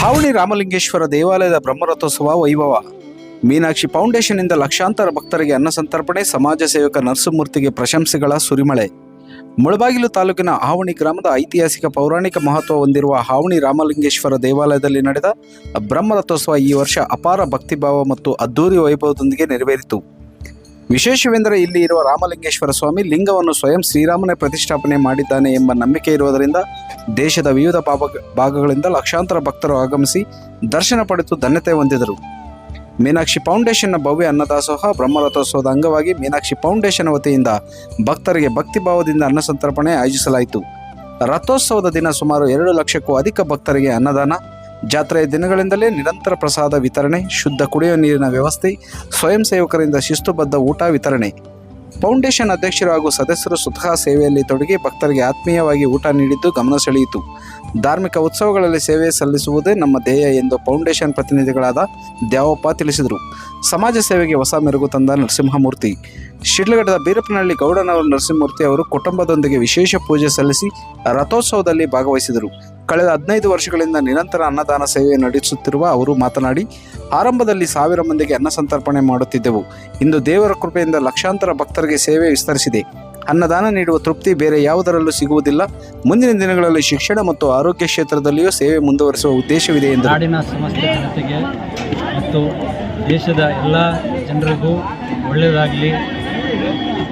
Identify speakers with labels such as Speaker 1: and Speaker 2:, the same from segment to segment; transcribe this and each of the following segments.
Speaker 1: ಹಾವಣಿ ರಾಮಲಿಂಗೇಶ್ವರ ದೇವಾಲಯದ ಬ್ರಹ್ಮರಥೋತ್ಸವ ವೈಭವ. ಮೀನಾಕ್ಷಿ ಫೌಂಡೇಶನ್ನಿಂದ ಲಕ್ಷಾಂತರ ಭಕ್ತರಿಗೆ ಅನ್ನ ಸಂತರ್ಪಣೆ, ಸಮಾಜ ಸೇವಕ ನರಸಿಂಹಮೂರ್ತಿಗೆ ಪ್ರಶಂಸೆಗಳ ಸುರಿಮಳೆ. ಮುಳಬಾಗಿಲು ತಾಲೂಕಿನ ಹಾವಣಿ ಗ್ರಾಮದ ಐತಿಹಾಸಿಕ ಪೌರಾಣಿಕ ಮಹತ್ವ ಹೊಂದಿರುವ ಹಾವಣಿ ರಾಮಲಿಂಗೇಶ್ವರ ದೇವಾಲಯದಲ್ಲಿ ನಡೆದ ಬ್ರಹ್ಮರಥೋತ್ಸವ ಈ ವರ್ಷ ಅಪಾರ ಭಕ್ತಿಭಾವ ಮತ್ತು ಅದ್ದೂರಿ ವೈಭವದೊಂದಿಗೆ ನೆರವೇರಿತು. ವಿಶೇಷವೆಂದರೆ ಇಲ್ಲಿ ಇರುವ ರಾಮಲಿಂಗೇಶ್ವರ ಸ್ವಾಮಿ ಲಿಂಗವನ್ನು ಸ್ವಯಂ ಶ್ರೀರಾಮನೇ ಪ್ರತಿಷ್ಠಾಪನೆ ಮಾಡಿದ್ದಾನೆ ಎಂಬ ನಂಬಿಕೆ ಇರುವುದರಿಂದ ದೇಶದ ವಿವಿಧ ಭಾಗ ಭಾಗಗಳಿಂದ ಲಕ್ಷಾಂತರ ಭಕ್ತರು ಆಗಮಿಸಿ ದರ್ಶನ ಪಡೆದು ಧನ್ಯತೆ ಹೊಂದಿದರು. ಮೀನಾಕ್ಷಿ ಫೌಂಡೇಶನ್ನ ಭವ್ಯ ಅನ್ನದಾಸೋಹ ಬ್ರಹ್ಮರಥೋತ್ಸವದ ಅಂಗವಾಗಿ ಮೀನಾಕ್ಷಿ ಫೌಂಡೇಶನ್ ವತಿಯಿಂದ ಭಕ್ತರಿಗೆ ಭಕ್ತಿಭಾವದಿಂದ ಅನ್ನ ಸಂತರ್ಪಣೆ ಆಯೋಜಿಸಲಾಯಿತು. ರಥೋತ್ಸವದ ದಿನ ಸುಮಾರು ಎರಡು ಲಕ್ಷಕ್ಕೂ ಅಧಿಕ ಭಕ್ತರಿಗೆ ಅನ್ನದಾನ ಜಾತ್ರೆಯ ದಿನಗಳಿಂದಲೇ ನಿರಂತರ ಪ್ರಸಾದ ವಿತರಣೆ, ಶುದ್ಧ ಕುಡಿಯುವ ನೀರಿನ ವ್ಯವಸ್ಥೆ, ಸ್ವಯಂ ಸೇವಕರಿಂದ ಶಿಸ್ತುಬದ್ಧ ಊಟ ವಿತರಣೆ. ಫೌಂಡೇಶನ್ ಅಧ್ಯಕ್ಷರು ಹಾಗೂ ಸದಸ್ಯರು ಸ್ವತಃ ಸೇವೆಯಲ್ಲಿ ತೊಡಗಿ ಭಕ್ತರಿಗೆ ಆತ್ಮೀಯವಾಗಿ ಊಟ ನೀಡಿದ್ದು ಗಮನ ಸೆಳೆಯಿತು. ಧಾರ್ಮಿಕ ಉತ್ಸವಗಳಲ್ಲಿ ಸೇವೆ ಸಲ್ಲಿಸುವುದೇ ನಮ್ಮ ಧ್ಯೇಯ ಎಂದು ಫೌಂಡೇಶನ್ ಪ್ರತಿನಿಧಿಗಳಾದ ದ್ಯಾವಪ್ಪ ತಿಳಿಸಿದರು. ಸಮಾಜ ಸೇವೆಗೆ ಹೊಸ ಮೆರುಗು ತಂದ ನರಸಿಂಹಮೂರ್ತಿ. ಶಿಡ್ಲಘಟ್ಟದ ಬೀರಪ್ಪನಹಳ್ಳಿ ಗೌಡನವರ ನರಸಿಂಹಮೂರ್ತಿ ಅವರು ಕುಟುಂಬದೊಂದಿಗೆ ವಿಶೇಷ ಪೂಜೆ ಸಲ್ಲಿಸಿ ರಥೋತ್ಸವದಲ್ಲಿ ಭಾಗವಹಿಸಿದರು. ಕಳೆದ ಹದಿನೈದು ವರ್ಷಗಳಿಂದ ನಿರಂತರ ಅನ್ನದಾನ ಸೇವೆ ನಡೆಸುತ್ತಿರುವ ಅವರು ಮಾತನಾಡಿ, ಆರಂಭದಲ್ಲಿ ಸಾವಿರ ಮಂದಿಗೆ ಅನ್ನ ಸಂತರ್ಪಣೆ ಮಾಡುತ್ತಿದ್ದೆವು. ಇಂದು ದೇವರ ಕೃಪೆಯಿಂದ ಲಕ್ಷಾಂತರ ಭಕ್ತರಿಗೆ ಸೇವೆ ವಿಸ್ತರಿಸಿದೆ. ಅನ್ನದಾನ ನೀಡುವ ತೃಪ್ತಿ ಬೇರೆ ಯಾವುದರಲ್ಲೂ ಸಿಗುವುದಿಲ್ಲ. ಮುಂದಿನ ದಿನಗಳಲ್ಲಿ ಶಿಕ್ಷಣ ಮತ್ತು ಆರೋಗ್ಯ ಕ್ಷೇತ್ರದಲ್ಲಿಯೂ ಸೇವೆ ಮುಂದುವರಿಸುವ ಉದ್ದೇಶವಿದೆ ಎಂದು
Speaker 2: ನಾಡಿನ ಸಮಸ್ತ ಜನತೆಗೆ ಮತ್ತು ದೇಶದ ಎಲ್ಲ ಜನರಿಗೂ ಒಳ್ಳೆಯದಾಗಲಿ.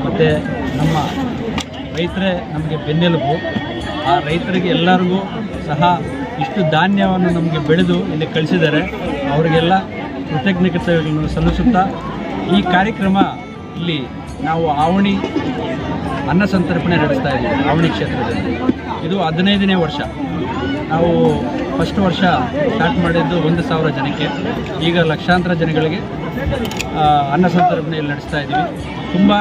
Speaker 2: ಮತ್ತು ನಮ್ಮ ರೈತರೇ ನಮಗೆ ಬೆನ್ನೆಲುಬು. ಆ ರೈತರಿಗೆ ಎಲ್ಲರಿಗೂ ಸಹ ಇಷ್ಟು ಧಾನ್ಯವನ್ನು ನಮಗೆ ಬೆಳೆದು ಇಲ್ಲಿ ಕಳಿಸಿದ್ದಾರೆ. ಅವರಿಗೆಲ್ಲ ಕೃತಜ್ಞತೆಗಳನ್ನು ಸಲ್ಲಿಸುತ್ತಾ ಈ ಕಾರ್ಯಕ್ರಮ ಇಲ್ಲಿ ನಾವು ಆವಣಿ ಅನ್ನ ಸಂತರ್ಪಣೆ ನಡೆಸ್ತಾ ಇದ್ದೀವಿ ಆವಣಿ ಕ್ಷೇತ್ರದಲ್ಲಿ. ಇದು ಹದಿನೈದನೇ ವರ್ಷ. ನಾವು ಫಸ್ಟ್ ವರ್ಷ ಸ್ಟಾರ್ಟ್ ಮಾಡಿದ್ದು ಒಂದು ಸಾವಿರ ಜನಕ್ಕೆ. ಈಗ ಲಕ್ಷಾಂತರ ಜನಗಳಿಗೆ ಅನ್ನ ಸಂತರ್ಪಣೆಯಲ್ಲಿ ನಡೆಸ್ತಾ ಇದ್ದೀವಿ ತುಂಬ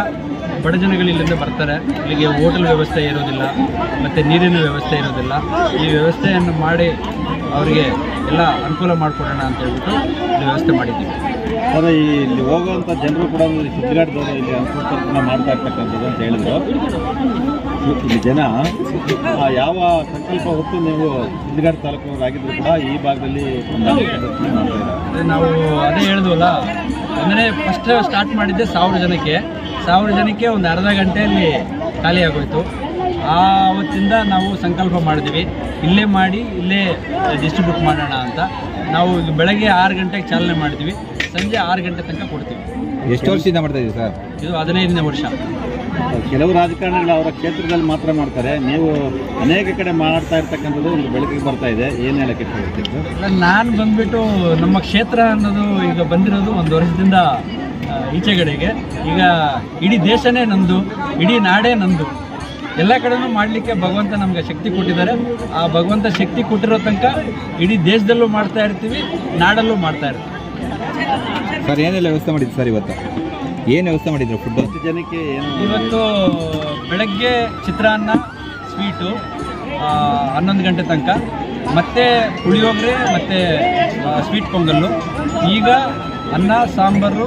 Speaker 2: ಬಡ ಜನಗಳು ಇಲ್ಲಿಂದ ಬರ್ತಾರೆ. ಇಲ್ಲಿಗೆ ಹೋಟೆಲ್ ವ್ಯವಸ್ಥೆ ಇರೋದಿಲ್ಲ ಮತ್ತು ನೀರಿನ ವ್ಯವಸ್ಥೆ ಇರೋದಿಲ್ಲ. ಈ ವ್ಯವಸ್ಥೆಯನ್ನು ಮಾಡಿ ಅವರಿಗೆ ಎಲ್ಲ ಅನುಕೂಲ ಮಾಡಿಕೊಡೋಣ ಅಂತ ಹೇಳ್ಬಿಟ್ಟು ಇಲ್ಲಿ ವ್ಯವಸ್ಥೆ ಮಾಡಿದ್ದೀವಿ.
Speaker 3: ಆದರೆ ಈ ಇಲ್ಲಿ ಹೋಗುವಂಥ ಜನರು ಕೂಡ ಸುದ್ದಿಗಾಡ್ದವರು ಇಲ್ಲಿ ಅನುಕೂಲ ಮಾಡ್ತಾ ಇರ್ತಕ್ಕಂಥದ್ದು ಅಂತ ಹೇಳಿದ್ರು. ಇಲ್ಲಿ ಜನ ಯಾವ ಸಂಕಲ್ಪ ಹೊತ್ತು ನೀವು ತಾಲೂಕು ತಾಲೂಕಿನವರಾಗಿದ್ರು ಕೂಡ ಈ ಭಾಗದಲ್ಲಿ
Speaker 2: ನಾವು ಅದೇ ಹೇಳಿದ್ವಲ್ಲ ಅಂದರೆ ಫಸ್ಟ್ ಸ್ಟಾರ್ಟ್ ಮಾಡಿದ್ದೆ ಸಾವಿರ ಜನಕ್ಕೆ. ಸಾವಿರ ಜನಕ್ಕೆ ಒಂದು ಅರ್ಧ ಗಂಟೆಯಲ್ಲಿ ಖಾಲಿಯಾಗೋಯಿತು ಆಗೋಯ್ತು. ಆ ಅವತ್ತಿಂದ ನಾವು ಸಂಕಲ್ಪ ಮಾಡಿದ್ವಿ. ಇಲ್ಲೇ ಮಾಡಿ ಇಲ್ಲೇ ಡಿಸ್ಟ್ರಿಬ್ಯೂಟ್ ಮಾಡೋಣ ಅಂತ. ನಾವು ಈಗ ಬೆಳಗ್ಗೆ ಆರು ಗಂಟೆಗೆ ಚಾಲನೆ ಮಾಡಿದ್ವಿ. ಸಂಜೆ ಆರು ಗಂಟೆ ತನಕ ಕೊಡ್ತೀವಿ.
Speaker 3: ಎಷ್ಟು ವರ್ಷದಿಂದ ಮಾಡ್ತಾ ಇದ್ದೀವಿ ಸರ್?
Speaker 2: ಇದು ಹದಿನೈದನೇ ವರ್ಷ.
Speaker 3: ಕೆಲವು ರಾಜಕಾರಣಿಗಳು ಅವರ ಕ್ಷೇತ್ರದಲ್ಲಿ ಮಾತ್ರ ಮಾಡ್ತಾರೆ. ನೀವು ಅನೇಕ ಕಡೆ ಮಾಡ್ತಾ ಇರ್ತಕ್ಕಂಥದ್ದು ಒಂದು ಬೆಳಕಿಗೆ ಬರ್ತಾ ಇದೆ. ಏನು ಹೇಳಕ್ಕೆ
Speaker 2: ನಾನು ಬಂದ್ಬಿಟ್ಟು ನಮ್ಮ ಕ್ಷೇತ್ರ ಅನ್ನೋದು ಈಗ ಬಂದಿರೋದು ಒಂದು ವರ್ಷದಿಂದ ಈಚೆಗಡೆಗೆ. ಈಗ ಇಡೀ ದೇಶನೇ ನಂದು ಇಡೀ ನಾಡೇ ನಂದು. ಎಲ್ಲ ಕಡೆನೂ ಮಾಡಲಿಕ್ಕೆ ಭಗವಂತ ನಮಗೆ ಶಕ್ತಿ ಕೊಟ್ಟಿದ್ದಾರೆ. ಆ ಭಗವಂತ ಶಕ್ತಿ ಕೊಟ್ಟಿರೋ ತನಕ ಇಡೀ ದೇಶದಲ್ಲೂ ಮಾಡ್ತಾ ಇರ್ತೀವಿ ನಾಡಲ್ಲೂ ಮಾಡ್ತಾ ಇರ್ತೀವಿ.
Speaker 3: ಸರ್ ಏನೆಲ್ಲ ವ್ಯವಸ್ಥೆ ಮಾಡಿದ್ರು ಸರ್ ಇವತ್ತು? ಏನು ವ್ಯವಸ್ಥೆ ಮಾಡಿದ್ರು ಫುಡ್ ಎಷ್ಟು ಜನಕ್ಕೆ ಏನು
Speaker 2: ಇವತ್ತು ಬೆಳಗ್ಗೆ ಚಿತ್ರಾನ್ನ ಸ್ವೀಟು ಆ, ಹನ್ನೊಂದು ಗಂಟೆ ತನಕ. ಮತ್ತೆ ಪುಳಿಯೋಗರೆ ಮತ್ತು ಸ್ವೀಟ್ ಪೊಂಗಲ್ಲು. ಈಗ ಅನ್ನ ಸಾಂಬಾರು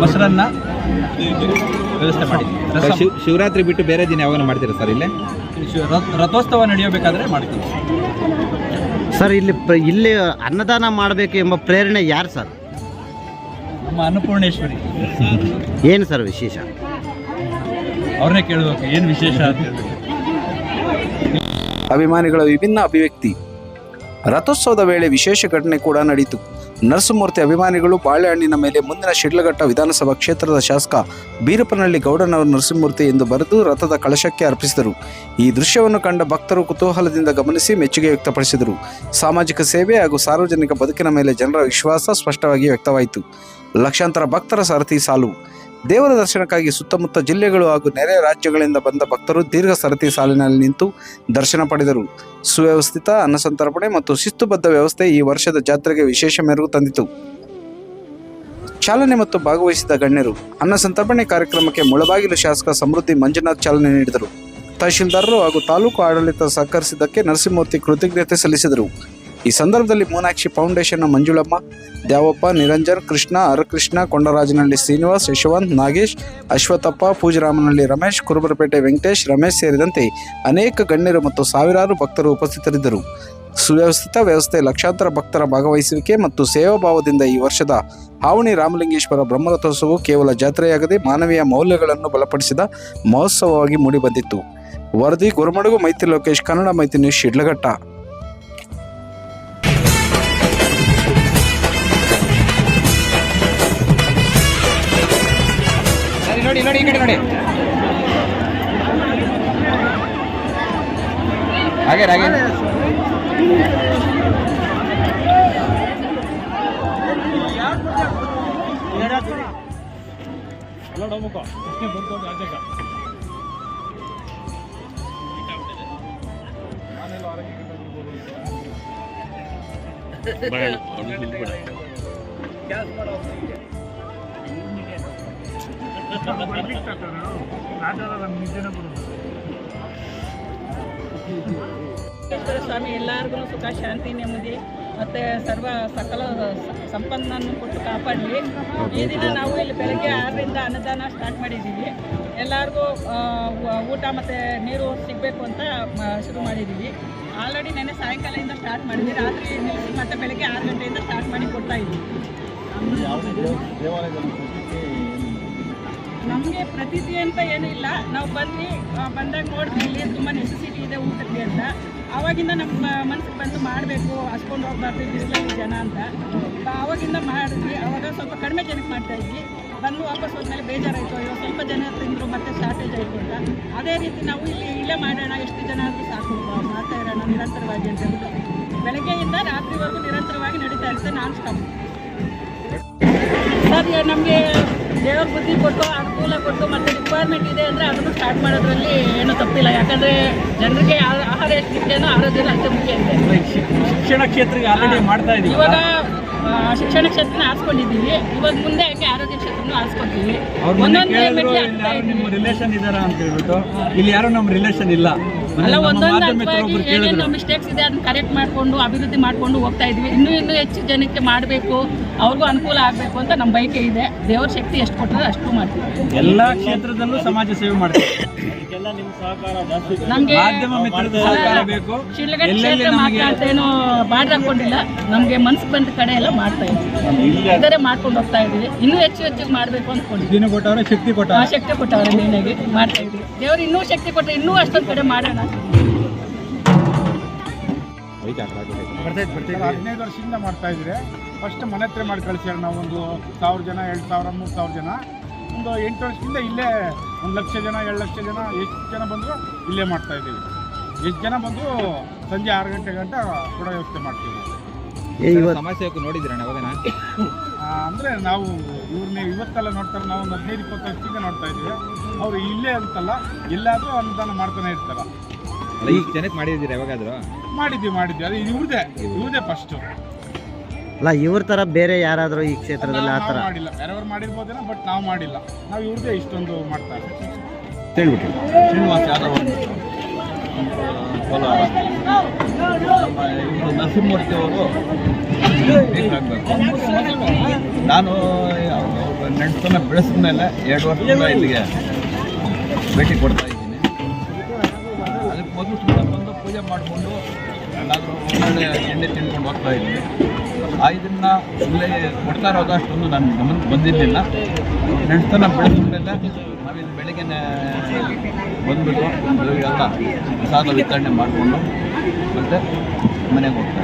Speaker 2: ಮೊಸರನ್ನ ವ್ಯವಸ್ಥೆ
Speaker 3: ಮಾಡಿ. ಶಿವರಾತ್ರಿ ಬಿಟ್ಟು ಬೇರೆ ದಿನ ಯಾವಾಗ ಮಾಡ್ತೀರಾ ಸರ್ ಇಲ್ಲೇ?
Speaker 2: ರಥೋತ್ಸವ ನಡೆಯಬೇಕಾದ್ರೆ ಮಾಡ್ತೀವಿ.
Speaker 4: ಸರ್ ಇಲ್ಲಿ ಪ್ರ- ಇಲ್ಲಿ ಅನ್ನದಾನ ಮಾಡಬೇಕು ಎಂಬ ಪ್ರೇರಣೆ ಯಾರು ಸರ್?
Speaker 2: ನಮ್ಮ ಅನ್ನಪೂರ್ಣೇಶ್ವರಿ.
Speaker 4: ಏನು ಸರ್ ವಿಶೇಷ?
Speaker 2: ಅವ್ರನ್ನೇ ಕೇಳಬೇಕು ಏನು ವಿಶೇಷ ಅಂತ
Speaker 1: ಅಭಿಮಾನಿಗಳ ವಿಭಿನ್ನ ಅಭಿವ್ಯಕ್ತಿ. ರಥೋತ್ಸವದ ವೇಳೆ ವಿಶೇಷ ಘಟನೆ ಕೂಡ ನಡೆಯಿತು ನರಸಿಂಹಮೂರ್ತಿ ಅಭಿಮಾನಿಗಳು ಬಾಳೆಹಣ್ಣಿನ ಮೇಲೆ ಮುಂದಿನ ಶಿಡ್ಲಘಟ್ಟ ವಿಧಾನಸಭಾ ಕ್ಷೇತ್ರದ ಶಾಸಕ ಬೀರಪ್ಪನಹಳ್ಳಿ ಗೌಡನವರು ನರಸಿಂಹಮೂರ್ತಿ ಎಂದು ಬರೆದು ರಥದ ಕಳಶಕ್ಕೆ ಅರ್ಪಿಸಿದರು. ಈ ದೃಶ್ಯವನ್ನು ಕಂಡ ಭಕ್ತರು ಕುತೂಹಲದಿಂದ ಗಮನಿಸಿ ಮೆಚ್ಚುಗೆ ವ್ಯಕ್ತಪಡಿಸಿದರು. ಸಾಮಾಜಿಕ ಸೇವೆ ಹಾಗೂ ಸಾರ್ವಜನಿಕ ಬದುಕಿನ ಮೇಲೆ ಜನರ ವಿಶ್ವಾಸ ಸ್ಪಷ್ಟವಾಗಿ ವ್ಯಕ್ತವಾಯಿತು. ಲಕ್ಷಾಂತರ ಭಕ್ತರ ಸಾರಥಿ ಸಾಲು. ದೇವರ ದರ್ಶನಕ್ಕಾಗಿ ಸುತ್ತಮುತ್ತ ಜಿಲ್ಲೆಗಳು ಹಾಗೂ ನೆರೆ ರಾಜ್ಯಗಳಿಂದ ಬಂದ ಭಕ್ತರು ದೀರ್ಘ ಸರತಿ ಸಾಲಿನಲ್ಲಿ ನಿಂತು ದರ್ಶನ ಪಡೆದರು. ಸುವ್ಯವಸ್ಥಿತ ಅನ್ನಸಂತರ್ಪಣೆ ಮತ್ತು ಶಿಸ್ತುಬದ್ಧ ವ್ಯವಸ್ಥೆ ಈ ವರ್ಷದ ಜಾತ್ರೆಗೆ ವಿಶೇಷ ಮೆರುಗು ತಂದಿತು. ಚಾಲನೆ ಮತ್ತು ಭಾಗವಹಿಸಿದ ಗಣ್ಯರು ಅನ್ನಸಂತರ್ಪಣೆ ಕಾರ್ಯಕ್ರಮಕ್ಕೆ ಮುಳಬಾಗಿಲು ಶಾಸಕ ಸಮೃದ್ಧಿ ಮಂಜುನಾಥ್ ಚಾಲನೆ ನೀಡಿದರು. ತಹಶೀಲ್ದಾರರು ಹಾಗೂ ತಾಲೂಕು ಆಡಳಿತ ಸಹಕರಿಸಿದ್ದಕ್ಕೆ ನರಸಿಂಹಮೂರ್ತಿ ಕೃತಜ್ಞತೆ ಸಲ್ಲಿಸಿದರು. ಈ ಸಂದರ್ಭದಲ್ಲಿ ಮೋನಾಕ್ಷಿ ಫೌಂಡೇಶನ್ನ ಮಂಜುಳಮ್ಮ, ದ್ಯಾವಪ್ಪ, ನಿರಂಜನ್, ಕೃಷ್ಣ, ಹರಕೃಷ್ಣ, ಕೊಂಡರಾಜನಹಳ್ಳಿ ಶ್ರೀನಿವಾಸ್, ಯಶವಂತ್, ನಾಗೇಶ್ ಅಶ್ವಥಪ್ಪ ಪೂಜರಾಮನಹಳ್ಳಿ ರಮೇಶ್, ಕುರುಬರಪೇಟೆ ವೆಂಕಟೇಶ್, ರಮೇಶ್ ಸೇರಿದಂತೆ ಅನೇಕ ಗಣ್ಯರು ಮತ್ತು ಸಾವಿರಾರು ಭಕ್ತರು ಉಪಸ್ಥಿತರಿದ್ದರು. ಸುವ್ಯವಸ್ಥಿತ ವ್ಯವಸ್ಥೆ ಲಕ್ಷಾಂತರ ಭಕ್ತರ ಭಾಗವಹಿಸುವಿಕೆ ಮತ್ತು ಸೇವಾಭಾವದಿಂದ ಈ ವರ್ಷದ ಹಾವಣಿ ರಾಮಲಿಂಗೇಶ್ವರ ಬ್ರಹ್ಮರಥೋತ್ಸವವು ಕೇವಲ ಜಾತ್ರೆಯಾಗದೆ ಮಾನವೀಯ ಮೌಲ್ಯಗಳನ್ನು ಬಲಪಡಿಸಿದ ಮಹೋತ್ಸವವಾಗಿ ಮೂಡಿಬಂದಿತ್ತು. ವರದಿ, ಗುರುಮಡುಗು, ಮೈತ್ರಿ ಲೋಕೇಶ್, ಕನ್ನಡ ಮೈತ್ರಿ ನ್ಯೂಸ್, ಶಿಡ್ಲಘಟ್ಟ.
Speaker 5: ನೋಡಿ. ಹಾಗೆ ಹಾಗೆ.
Speaker 6: ಈಶ್ವರ ಸ್ವಾಮಿ ಎಲ್ಲರಿಗೂ ಸುಖ, ಶಾಂತಿ, ನೆಮ್ಮದಿ, ಮತ್ತು ಸರ್ವ ಸಕಲ ಸಂಪನ್ನನ್ನು ಕೊಟ್ಟು ಕಾಪಾಡಲಿ. ಈ ದಿನ ನಾವು ಇಲ್ಲಿ ಬೆಳಗ್ಗೆ ಆರರಿಂದ ಅನ್ನದಾನ ಸ್ಟಾರ್ಟ್ ಮಾಡಿದ್ದೀವಿ ಎಲ್ಲರಿಗೂ ಊಟ ಮತ್ತು ನೀರು ಸಿಗಬೇಕು ಅಂತ ಶುರು ಮಾಡಿದ್ದೀವಿ ಆಲ್ರೆಡಿ ನೆನೆ ಸಾಯಂಕಾಲದಿಂದ ಸ್ಟಾರ್ಟ್ ಮಾಡಿದ್ವಿ. ರಾತ್ರಿ ನಿಲ್ಲಿಸಿ ಮತ್ತು ಬೆಳಗ್ಗೆ ಆರು ಗಂಟೆಯಿಂದ ಸ್ಟಾರ್ಟ್ ಮಾಡಿ ಕೊಡ್ತಾ ಇದ್ದೀವಿ ನಮಗೆ ಪ್ರತೀತಿ ಅಂತ ಏನೂ ಇಲ್ಲ ನಾವು ಬಂದು ಬಂದಾಗ ನೋಡಿದ್ವಿ ಇಲ್ಲಿ ತುಂಬ ನೆಸೆಸಿಟಿ ಇದೆ ಊಟಕ್ಕೆ ಅಂತ. ಆವಾಗಿಂದ ನಮ್ಮ ಮನಸ್ಸಿಗೆ ಬಂದು ಮಾಡಬೇಕು, ಹಸ್ಕೊಂಡು ಹೋಗ್ಬಾರ್ದು ಇದಿರಲಿ ಜನ ಅಂತ. ಆವಾಗಿಂದ ಮಾಡಿದ್ವಿ. ಆವಾಗ ಸ್ವಲ್ಪ ಕಡಿಮೆ ಜನಕ್ಕೆ ಮಾಡ್ತಾ ಇದ್ವಿ. ಬಂದು ವಾಪಸ್ ಹೋದ್ಮೇಲೆ ಬೇಜಾರಾಯಿತು. ಅಯ್ಯೋ, ಸ್ವಲ್ಪ ಜನ ತಿಂದರು ಮತ್ತೆ ಶಾರ್ಟೇಜ್ ಆಯಿತು ಅಂತ. ಅದೇ ರೀತಿ ನಾವು ಇಲ್ಲಿ ಇಲ್ಲೇ ಮಾಡೋಣ ಎಷ್ಟು ಜನ ಆದರೂ ಸಾಕು. ಮಾಡ್ತಾ ಇರೋಣ, ನಿರಂತರವಾಗಿ ಅಂತ ಹೇಳ್ಬಿಟ್ಟು ಬೆಳಗ್ಗೆಯಿಂದ ರಾತ್ರಿವರೆಗೂ ನಿರಂತರವಾಗಿ ನಡೀತಾ ಇರುತ್ತೆ ನಾನ್ ಸ್ಟಾಪ್ ಸರ್, ನಮಗೆ ದೇವ್ರ ಬುದ್ಧಿ ಕೊಟ್ಟು ಅನುಕೂಲ ಕೊಟ್ಟು ಮತ್ತು ರಿಕ್ವೈರ್ಮೆಂಟ್ ಇದೆ ಅಂದರೆ ಅದನ್ನು ಸ್ಟಾರ್ಟ್ ಮಾಡೋದ್ರಲ್ಲಿ ಏನೂ ತಪ್ಪಿಲ್ಲ. ಯಾಕಂದರೆ ಜನರಿಗೆ ಆಹಾರ ಎಷ್ಟು ಮುಖ್ಯನೋ ಆರೋಗ್ಯ ಅಷ್ಟೇ ಮುಖ್ಯ ಇದೆ.
Speaker 2: ಶಿಕ್ಷಣ ಕ್ಷೇತ್ರಕ್ಕೆ ಆಲ್ರೆಡಿ ಮಾಡ್ತಾ ಇದ್ದೀವಿ
Speaker 6: ಇವಾಗ ಶಿಕ್ಷಣ ಕ್ಷೇತ್ರನ ಆರಿಸ್ಕೊಂಡಿದ್ದೀವಿ. ಇವಾಗ ಮುಂದೆ ಹಂಗೆ ಆರೋಗ್ಯ ಕ್ಷೇತ್ರನೂ ಒಂದೊಂದೇ.
Speaker 2: ನಿಮ್ಮ ರಿಲೇಷನ್ ಇದಾರ ಅಂತ ಹೇಳ್ಬಿಟ್ಟು ಇಲ್ಲಿ ಯಾರು ನಮ್ಮ ರಿಲೇಷನ್ ಇಲ್ಲ.
Speaker 6: ಅಲ್ಲ
Speaker 2: ನಮ್ಮ
Speaker 6: ಒಂದೊಂದು ಹಂತವಾಗಿ ಏನೇನು ಮಿಸ್ಟೇಕ್ಸ್ ಇದೆ ಅದನ್ನ ಕರೆಕ್ಟ್ ಮಾಡಿಕೊಂಡು ಅಭಿವೃದ್ಧಿ ಮಾಡ್ಕೊಂಡು ಹೋಗ್ತಾ ಇದ್ವಿ. ಇನ್ನೂ ಇನ್ನೂ ಹೆಚ್ಚು ಜನಕ್ಕೆ ಮಾಡಬೇಕು ಅವ್ರಿಗೂ ಅನುಕೂಲ ಆಗಬೇಕು ಅಂತ ನಮ್ಮ ಬಯಕೆ ಇದೆ. ದೇವ್ರ ಶಕ್ತಿ ಎಷ್ಟು ಕೊಟ್ಟರೆ ಅಷ್ಟು ಮಾಡ್ತೀವಿ.
Speaker 2: ಎಲ್ಲಾ ಕ್ಷೇತ್ರದಲ್ಲೂ ಸಮಾಜ ಸೇವೆ ಮಾಡ್ತೀವಿ.
Speaker 6: ನಮಗೆ
Speaker 2: ಮಾಧ್ಯಮ ಮಿತ್ರದ ಸಹಕಾರ ಬೇಕು.
Speaker 6: ಶಿಲ್ಗಡ್
Speaker 2: ಎಲ್ಲೆಲ್ಲಿ
Speaker 6: ಕ್ಷೇತ್ರ ಮಾತ್ರ ಅಂತ ಏನು ಬಾರ್ಡರ್ ಹಾಕೊಂಡಿಲ್ಲ. ನಮಗೆ ಮನ್ಸು ಬಂದ ಕಡೆ ಎಲ್ಲ ಮಾಡ್ತಾ ಇದ್ದೀವಿ. ಇದರೇ ಮಾಡ್ಕೊಂಡು ಹೋಗ್ತಾ ಇದೀವಿ ಇನ್ನೂ ಹೆಚ್ಚು ಹೆಚ್ಚು ಮಾಡಬೇಕು
Speaker 2: ದಿನ ಕೊಟ್ಟವ್ರೆ ಶಕ್ತಿ ಕೊಟ್ಟ.
Speaker 6: ಆ ಶಕ್ತಿ ಕೊಟ್ಟವ್ರೆ ಮೇನಾಗಿ ಮಾಡ್ತಾ ಇದ್ವಿ ದೇವ್ರು ಇನ್ನೂ ಶಕ್ತಿ ಕೊಟ್ಟರೆ ಇನ್ನೂ ಅಷ್ಟೊಂದು ಕಡೆ ಮಾಡೋಣ.
Speaker 7: ಹದಿನೈದು ವರ್ಷದಿಂದ ಮಾಡ್ತಾ ಇದ್ರೆ ಫಸ್ಟ್ ಮನೆ ಹತ್ರ ಮಾಡಿ ಕಳಿಸ್ಯಾರ ನಾವು ಒಂದು ಸಾವಿರ ಜನ ಎರಡು ಸಾವಿರ ಮೂರು ಸಾವಿರ ಜನ. ಒಂದು ಎಂಟು ವರ್ಷದಿಂದ ಇಲ್ಲೇ ಒಂದು ಲಕ್ಷ ಜನ ಎರಡು ಲಕ್ಷ ಜನ ಎಷ್ಟು ಜನ ಬಂದರೂ ಇಲ್ಲೇ ಮಾಡ್ತಾ ಇದ್ದೀವಿ. ಎಷ್ಟು ಜನ ಬಂದರೂ ಸಂಜೆ ಆರು ಗಂಟೆ ಗಂಟೆ ಕೂಡ ವ್ಯವಸ್ಥೆ ಮಾಡ್ತೀವಿ.
Speaker 5: ಸಮಸ್ಯೆ ನೋಡಿದ್ರೆ ಅವಾಗನ?
Speaker 7: ಅಂದ್ರೆ ನಾವು ಇವ್ರನ್ನ ಇವತ್ತೆಲ್ಲ ನೋಡ್ತಾರೆ ನಾವು ಒಂದು ಹದಿನೈದು ಇಪ್ಪತ್ತು ವರ್ಷದಿಂದ ನೋಡ್ತಾ ಇದ್ದೀವಿ. ಅವರು ಇಲ್ಲೇ ಅಂತಲ್ಲ ಎಲ್ಲಾದರೂ ಅನುದಾನ ಮಾಡ್ತಾನೆ ಇರ್ತಾರ.
Speaker 5: ಅಲ್ಲ ಈಗ ಜನಕ್ಕೆ ಮಾಡಿದ್ದೀರಾ ಯಾವಾಗಾದ್ರೂ?
Speaker 7: ಮಾಡಿದ್ವಿ ಮಾಡಿದ್ವಿ ಅದು ಇವ್ರದೇ ಇವ್ರದೇ ಫಸ್ಟು
Speaker 4: ಅಲ್ಲ ಇವ್ರ ಥರ ಬೇರೆ ಯಾರಾದರೂ ಈ ಕ್ಷೇತ್ರದಲ್ಲಿ ಆ ಥರ
Speaker 7: ಮಾಡಿಲ್ಲ. ಬೇರೆಯವ್ರು ಮಾಡಿರ್ಬೋದೇನೋ ಬಟ್ ನಾವು ಮಾಡಿಲ್ಲ. ನಾವು ಇವ್ರದ್ದೇ ಇಷ್ಟೊಂದು ಮಾಡ್ತಾರೆ
Speaker 3: ಹೇಳ್ಬಿಟ್ಟು. ಶ್ರೀನಿವಾಸ್ ಯಾದವ್ ಕೋಲಾರ ಇವರು ನರಸಿಂಹಮೂರ್ತಿ ಅವರು ಬೇಕಾಗಬೇಕು. ನಾನು ನೆಂಟನ್ನ ಬೆಳೆಸಿದ ಮೇಲೆ ಎರಡು ವರ್ಷದಿಂದ ಇಲ್ಲಿಗೆ ಭೇಟಿ ಕೊಡ್ತಾ ಇದ್ದೀನಿ. ಅದಕ್ಕೆ ಮೊದಲು ಸುಮ್ಮನೆ ಬಂದು ಪೂಜೆ ಮಾಡಿಕೊಂಡು ಎಲ್ಲಾದರೂ ಒಳ್ಳೆ ಎಣ್ಣೆ ತಿನ್ಕೊಂಡು ಹೋಗ್ತಾ ಇದ್ದೀನಿ ಆ ಇದನ್ನು ಇಲ್ಲೇ ಕೊಡ್ತಾ ಇರೋದು ಅಷ್ಟೊಂದು ನನ್ನ ಗಮನಕ್ಕೆ ಬಂದಿರಲಿಲ್ಲ. ನೆಂಟನ್ನ ಬೆಳೆಸಿದ ಮೇಲೆ ನಾವಿಲ್ಲಿ ಬೆಳಗ್ಗೆನೆ ಬಂದ್ಬಿಟ್ಟು ಎಲ್ಲ ಪ್ರಸಾದ ವಿತರಣೆ ಮಾಡಿಕೊಂಡು ಮತ್ತೆ ಮನೆಗೆ ಹೋಗ್ತಾ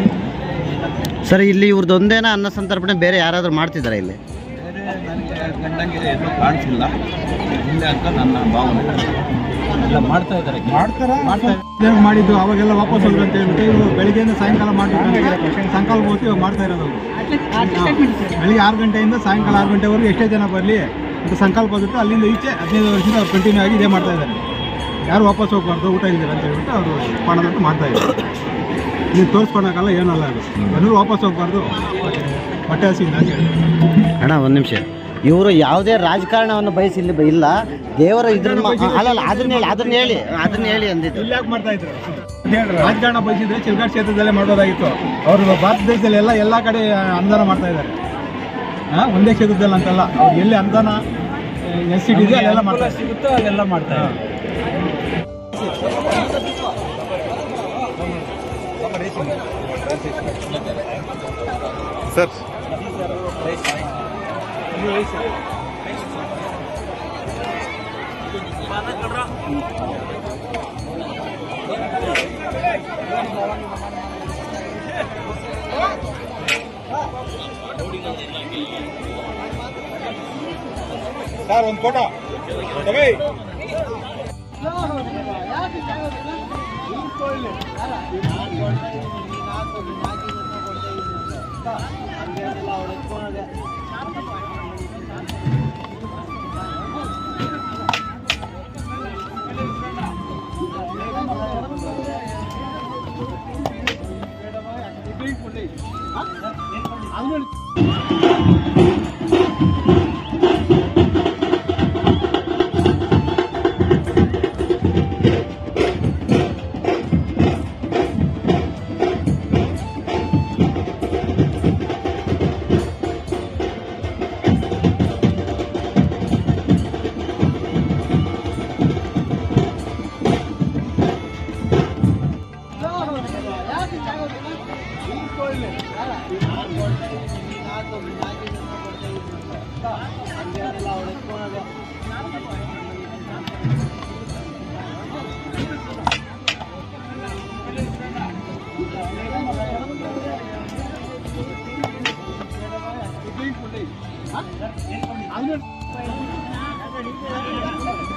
Speaker 4: ಸರ್ ಇಲ್ಲಿ ಇವ್ರದ್ದು ಒಂದೇನ ಅನ್ನ ಸಂತರ್ಪಣೆ ಬೇರೆ ಯಾರಾದರೂ ಮಾಡ್ತಿದ್ದಾರೆ ಇಲ್ಲಿ?
Speaker 3: ಬೇರೆ ನನಗೆ ಗಂಡಂಗೆ ಎಲ್ಲೂ ಕಾಣಿಸಿಲ್ಲ. ಇಲ್ಲೇ ಅಂತ ನನ್ನ ಭಾವನೆ.
Speaker 2: ಮಾಡ್ತಾ ಇದ್ದಾರೆ.
Speaker 7: ಮಾಡ್ತಾರೆ?
Speaker 8: ಮಾಡಿದ್ದು ಅವಾಗೆಲ್ಲ ವಾಪಸ್ ಹೋದ್ರು ಅಂತ ಹೇಳ್ಬಿಟ್ಟು ಇವರು ಬೆಳಿಗ್ಗೆಯಿಂದ ಸಾಯಂಕಾಲ ಮಾಡಿದ್ರು ಸಾಯಂಕಾಲ ಹೋಗಿ ಇವಾಗ ಮಾಡ್ತಾ ಇರೋದು. ಬೆಳಿಗ್ಗೆ ಆರು ಗಂಟೆಯಿಂದ ಸಾಯಂಕಾಲ ಆರು ಗಂಟೆವರೆಗೂ ಎಷ್ಟೇ ಜನ ಬರಲಿ ಅಂತ ಸಂಕಲ್ಪ ಅಲ್ಲಿಂದ ಈಚೆ ಹದಿನೈದು ವರ್ಷದಿಂದ ಅವ್ರು ಕಂಟಿನ್ಯೂ ಆಗಿ ಇದೇ ಮಾಡ್ತಾ ಇದ್ದಾರೆ. ಯಾರು ವಾಪಸ್ ಹೋಗ್ಬಾರ್ದು ಊಟ ಇಲ್ದಿರ ಅಂತ ಹೇಳ್ಬಿಟ್ಟು ಅವರು ಪಣದಂಟು ಮಾಡ್ತಾ ಇದ್ದಾರೆ. ನೀವು ತೋರಿಸ್ಕೊಳಕಲ್ಲ ಏನಲ್ಲ ಅದು. ಎಲ್ಲರೂ ವಾಪಸ್ ಹೋಗ್ಬಾರ್ದು. ಹೊಟ್ಟೆ ಹಸಿಯಿಂದ ಅಂತ ಹೇಳಿ
Speaker 4: ಅಣ್ಣ ಒಂದು ನಿಮಿಷ. ಇವರು ಯಾವುದೇ ರಾಜಕಾರಣವನ್ನು ಬಯಸಿ ಇಲ್ಲಿ ಬ- ಇಲ್ಲ. ದೇವರ ಇದ್ರ ಅಲ್ಲ ಅದನ್ನ ಹೇಳಿ ಅದನ್ನ ಹೇಳಿ ಅದನ್ನ ಹೇಳಿ ಅಂದಿದ್ದು
Speaker 8: ಇಲ್ಲಿ ಯಾಕೆ ಮಾಡ್ತಾ ಇದ್ರು? ರಾಜಕಾರಣ ಬಯಸಿದ್ರೆ ಚಿಲ್ಗಾಡ್ ಕ್ಷೇತ್ರದಲ್ಲೇ ಮಾಡೋದಾಗಿತ್ತು. ಅವರು ಭಾರತ ದೇಶದಲ್ಲಿ ಎಲ್ಲ ಎಲ್ಲ ಕಡೆ ಅನುದಾನ ಮಾಡ್ತಾ ಇದ್ದಾರೆ. ಹಾಂ ಒಂದೇ ಕ್ಷೇತ್ರದಲ್ಲಿ ಅಂತಲ್ಲ. ಅವ್ರು ಎಲ್ಲಿ ಅನುದಾನ ಸಿ ಇದೆ ಅಲ್ಲೆಲ್ಲ ಮಾಡ್ತಾ
Speaker 2: ಸಿಗುತ್ತೋ ಅಲ್ಲೆಲ್ಲ ಮಾಡ್ತಾ ಇದ್ದಾರೆ
Speaker 9: ಸರ್
Speaker 4: ಸರ್
Speaker 10: Thank you.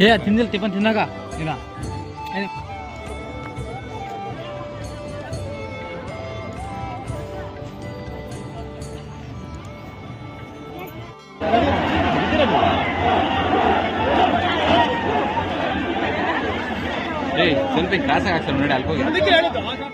Speaker 10: ಏ ತಿಂದಿಲ್ಲ ಟಿಫನ್ ತಿನ್ನಾಗ ಈಗ.
Speaker 5: ಏಯ್ ಸ್ವಲ್ಪ ಕ್ಲಾಸಾಗಿ ಹಾಕ್ತಾರೆ ನೋಡಿ ಅಲ್ಲಿ ಹೋಗಿ